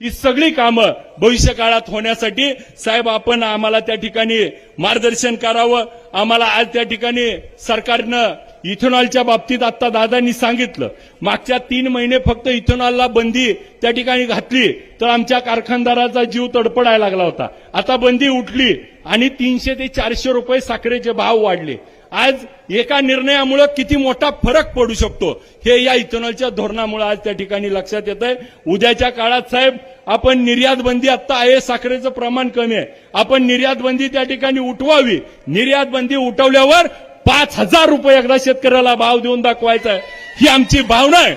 ही सगळी कामं भविष्य काळात होण्यासाठी साहेब आपण आम्हाला त्या ठिकाणी मार्गदर्शन करावं. आम्हाला आज त्या ठिकाणी सरकारनं इथेनॉलच्या बाबतीत आता दादांनी सांगितलं. मागच्या तीन महिने फक्त इथेनॉलला बंदी त्या ठिकाणी घातली तर आमच्या कारखानदाराचा जीव तडपडायला लागला होता. आता बंदी उठली आणि तीनशे ते चारशे रुपये साखरेचे भाव वाढले. आज एका निर्णयामुळे किती मोठा फरक पडू शकतो हे या इथेनॉलच्या धोरणामुळे आज त्या ठिकाणी लक्षात येत आहे. उद्याच्या काळात साहेब आपण निर्यात बंदी आता आहे साखरेचं प्रमाण कमी आहे. आपण निर्यात बंदी त्या ठिकाणी उठवावी. निर्यात बंदी उठवल्यावर पाच हजार रुपये एकदा शेतकऱ्याला भाव देऊन दाखवायचा आहे ही आमची भावना आहे.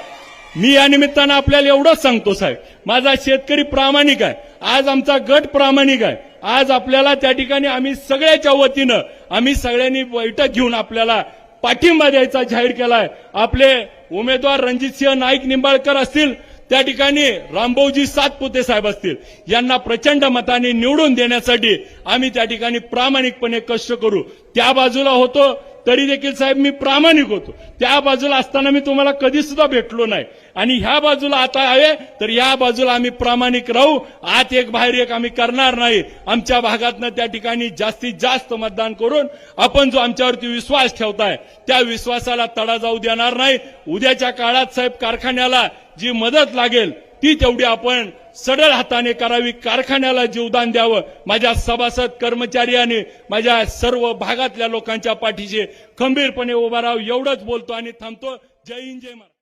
मी या निमित्तानं आपल्याला एवढंच सांगतो साहेब. माझा शेतकरी प्रामाणिक आहे. आज आमचा गट प्रामाणिक आहे. आज आपल्याला त्या ठिकाणी आम्ही सगळ्याच्या वतीनं आम्ही सगळ्यांनी बैठक घेऊन आपल्याला पाठिंबा द्यायचा जाहीर केलाय. आपले उमेदवार रणजितसिंह नाईक निंबाळकर असतील त्या ठिकाणी रामभाऊजी सातपुते साहेब असतील यांना प्रचंड मताने निवडून देण्यासाठी आम्ही त्या ठिकाणी प्रामाणिकपणे कष्ट करू. त्या बाजूला होतो तरी देखील साहेब मी प्रामाणिक होतो. त्या बाजूला असताना मी तुम्हाला कधी सुद्धा भेटलो नाही. आणि ह्या बाजूला आता हवे तर या बाजूला आम्ही प्रामाणिक राहू. आत एक बाहेर एक आम्ही करणार नाही. आमच्या भागातनं त्या ठिकाणी जास्तीत जास्त मतदान करून आपण जो आमच्यावरती विश्वास ठेवताय त्या विश्वासाला तडा जाऊ देणार नाही. उद्याच्या काळात साहेब कारखान्याला जी मदत लागेल ती तेवढी आपण सडळ हाताने करावी कारखान्याला जीवदान द्यावं. माझ्या सभासद कर्मचारी आणि माझ्या सर्व भागातल्या लोकांच्या पाठीशी खंबीरपणे उभा राहावं एवढंच बोलतो आणि थांबतो. जय हिंद जय महाराज